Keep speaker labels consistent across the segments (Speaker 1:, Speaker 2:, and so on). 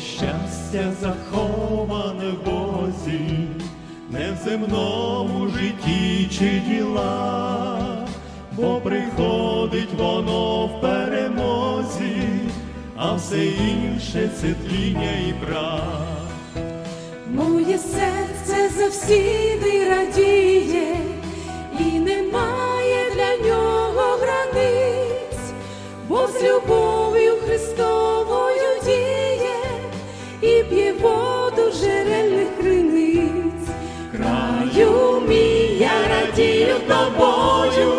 Speaker 1: щастя заховане в Бозі, не в земному житті чи ділах, бо приходить воно в перемозі, а все інше це тління і прах.
Speaker 2: Моє серце завсіди радіє, і немає для нього границь, бо з любов'ю Мій, я радію тобою,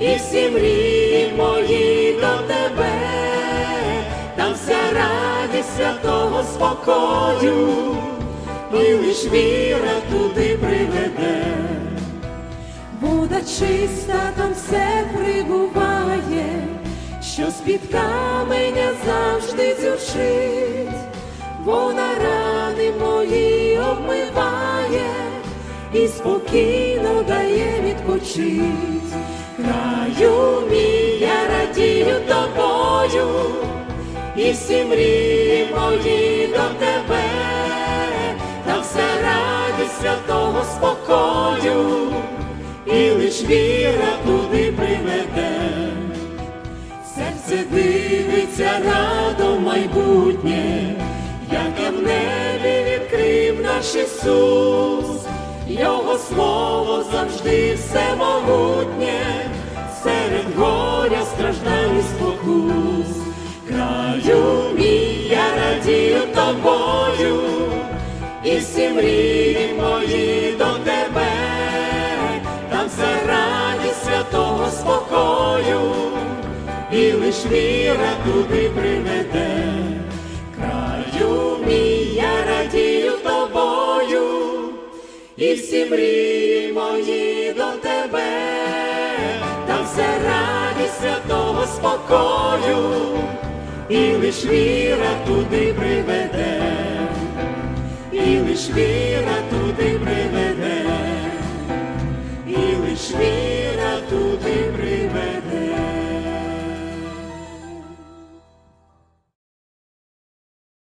Speaker 2: і всі мрії мої до тебе, там вся радість святого спокою, і лиш віра туди приведе. Вода чиста, там все прибуває, що з-під каменя завжди дзюрчить, вона рани мої обмиває і спокійно дає відпочить. Краю мій, я радію тобою, і всі мрії мої до тебе, та вся радість святого спокою, і лиш віра туди приведе. Серце дивиться радо в майбутнє, яке в небі відкрив наш Ісус, Його слово завжди всемогутнє, серед горя страждань спокус. Краю мій, я радію тобою, і всі мрії мої до тебе, там вся радість святого спокою і лиш віра туди приведе. і всі мрії мої до тебе, та все радість святого спокою, і лиш віра туди приведе, і лиш віра туди приведе, і лиш віра.